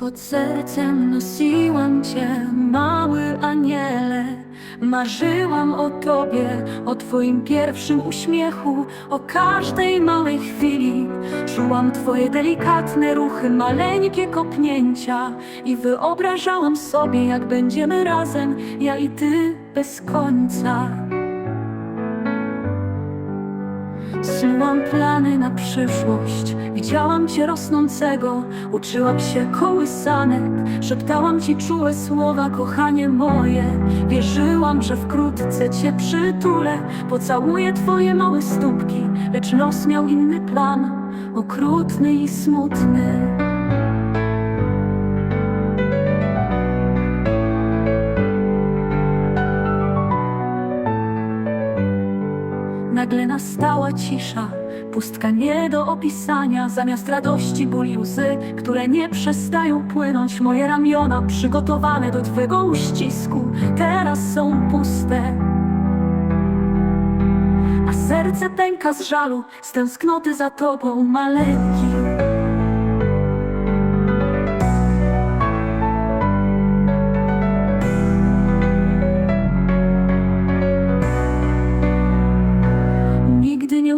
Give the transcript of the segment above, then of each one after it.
Pod sercem nosiłam Cię, mały aniele. Marzyłam o Tobie, o Twoim pierwszym uśmiechu. O każdej małej chwili Czułam Twoje delikatne ruchy, maleńkie kopnięcia. I wyobrażałam sobie, jak będziemy razem Ja i Ty bez końca Snułam plany na przyszłość. Widziałam Cię rosnącego. Uczyłam się kołysanek. Szeptałam Ci czułe słowa Kochanie moje. Wierzyłam, że wkrótce Cię przytulę. Pocałuję Twoje małe stópki Lecz los miał inny plan. Okrutny i smutny Nagle nastała cisza, pustka nie do opisania. Zamiast radości ból i łzy, które nie przestają płynąć. Moje ramiona przygotowane do Twego uścisku. Teraz są puste. A serce pęka z żalu, z tęsknoty za Tobą maleńki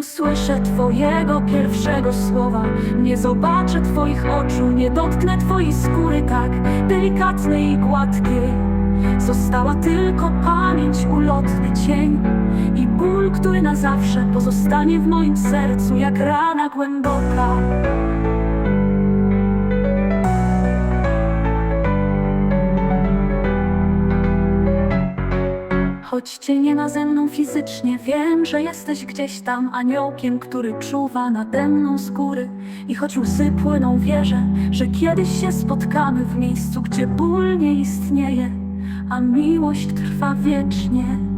usłyszę Twojego pierwszego słowa. Nie zobaczę Twoich oczu, nie dotknę Twojej skóry tak delikatnej i gładkiej. Została tylko pamięć, ulotny cień I ból, który na zawsze pozostanie w moim sercu Jak rana głęboka Choć cię nie ma ze mną fizycznie, wiem, że jesteś gdzieś tam aniołkiem, który czuwa nade mną z góry. I choć łzy płyną, wierzę, że kiedyś się spotkamy w miejscu, gdzie ból nie istnieje, a miłość trwa wiecznie.